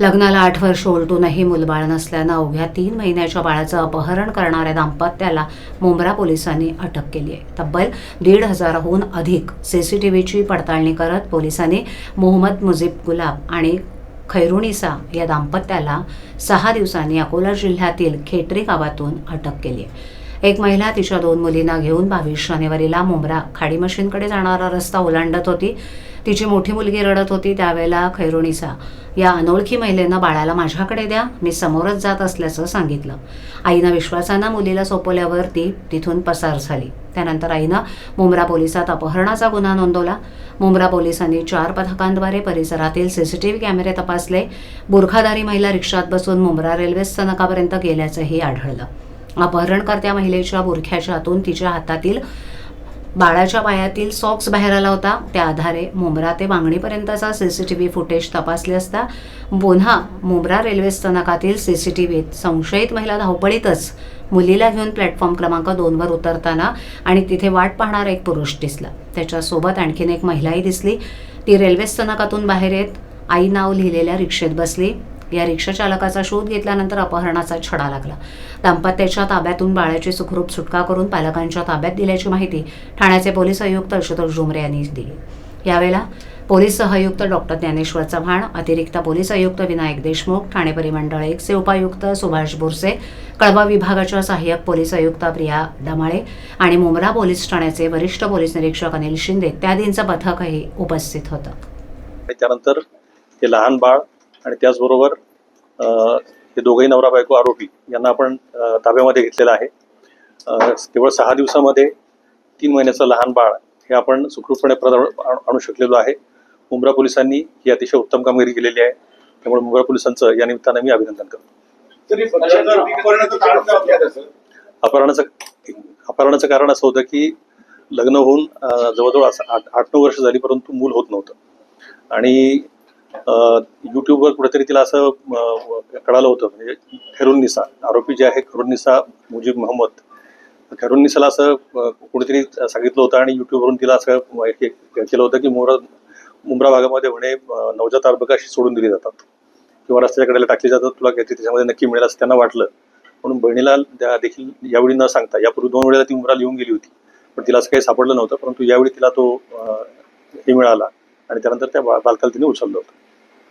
लग्नाला आठ वर्ष उलटूनही मुलबाळ नसल्यानं अवघ्या तीन महिन्याच्या बाळाचं अपहरण करणाऱ्या दाम्पत्याला मुंब्रा पोलिसांनी अटक केली आहे. तब्बल दीड हजाराहून अधिक सीसीटीव्हीची पडताळणी करत पोलिसांनी मोहम्मद मुजीब गुलाब आणि खैरुणीसा या दाम्पत्याला सहा दिवसांनी अकोला जिल्ह्यातील खेटरी गावातून अटक केली आहे. एक महिला तिच्या दोन मुलींना घेऊन बावीस जानेवारीला मुंब्रा खाडी मशीनकडे जाणारा रस्ता ओलांडत होती. तिची मोठी मुलगी रडत होती. त्यावेळेला खैरुणीचा या अनोळखी महिलेनं बाळाला माझ्याकडे द्या. मी समोरच जात असल्याचं सांगितलं. आईनं विश्वासानं मुलीला सोपवल्यावर ती तिथून पसार झाली. त्यानंतर आईनं मुंब्रा पोलिसात अपहरणाचा गुन्हा नोंदवला. मुंब्रा पोलिसांनी चार पथकांद्वारे परिसरातील सीसीटीव्ही कॅमेरे तपासले. बुरखाधारी महिला रिक्षात बसून मुंब्रा रेल्वे स्थानकापर्यंत गेल्याचंही आढळलं. अपहरणकर्त्या महिलेच्या बुरख्याच्या आतून तिच्या हातातील बाळाच्या पायातील सॉक्स बाहेर आला होता. त्या आधारे मुंब्रा ते मागणीपर्यंतचा C C T V footage तपासले असता पुन्हा मुंब्रा रेल्वे स्थानकातील सी सी टी व्हीत संशयित महिला धावपळीतच मुलीला घेऊन प्लॅटफॉर्म क्रमांक दोनवर उतरताना आणि तिथे वाट पाहणारा एक पुरुष दिसला. त्याच्यासोबत आणखीन एक महिलाही दिसली. ती रेल्वे स्थानकातून बाहेर येत आई नाव लिहिलेल्या रिक्षेत बसली. या रिक्षाचालकाचा शोध घेतल्यानंतर अपहरणाचा छडा लागला. दाम्पत्याच्या ताब्यातून बाळाची सुखरूप सुटका करून पालकांच्या ताब्यात दिल्याची माहिती ठाण्याचे पोलीस आयुक्त आशुतोष झुमरे यांनी दिली. यावेळेला पोलीस सहआयुक्त डॉक्टर ज्ञानेश्वर चव्हाण अतिरिक्त पोलीस आयुक्त विनायक देशमुख ठाणे परिमंडळ एकचे उपायुक्त सुभाष बोरसे कळवा विभागाच्या सहाय्यक पोलीस आयुक्त प्रिया डमाळे आणि मुंब्रा पोलीस ठाण्याचे वरिष्ठ पोलीस निरीक्षक अनिल शिंदे इत्यादींचं पथकही उपस्थित होतं. त्यानंतर ते लहान बाळ आणि त्याचबरोबर हे दोघंही नवरा बायको आरोपी यांना आपण ताब्यामध्ये घेतलेलं आहे. केवळ सहा दिवसामध्ये तीन महिन्याचं लहान बाळ हे आपण सुखरूपपणे आणू- शकलेलो आहे. मुंब्रा पोलिसांनी ही अतिशय उत्तम कामगिरी केलेली आहे. त्यामुळे मुंब्रा पोलिसांचं या निमित्तानं मी अभिनंदन करतो. अपहरणाचं? अपहरणाचं कारण असं होतं की लग्न होऊन जवळजवळ असं आठ आठ नऊ वर्ष झाली परंतु मूल होत नव्हतं. आणि युट्यूबवर कुठेतरी तिला असं कळालं होतं. म्हणजे खैरुल आरोपी जे आहे खैरुल मुजीब मोहम्मद. खेरुनिसाला असं कुठेतरी कुणीतरी सांगितलं होतं आणि युट्यूबवरून तिला असं हे केलं होतं की मोर मुंब्रा भागामध्ये म्हणे नवजात अर्भकाशी सोडून दिली जातात. किंवा रस्त्याच्या कडेला टाकली जातात तुला काहीतरी त्याच्यामध्ये नक्की मिळेल असं त्यांना वाटलं. म्हणून बहिणीला त्या देखील यावेळी न सांगता यापूर्वी दोन वेळेला ती मुंब्रा लिहून गेली होती. पण तिला असं काही सापडलं नव्हतं परंतु यावेळी तिला तो हे मिळाला. आणि त्यानंतर त्या बालकाला तिने उचललं होतं.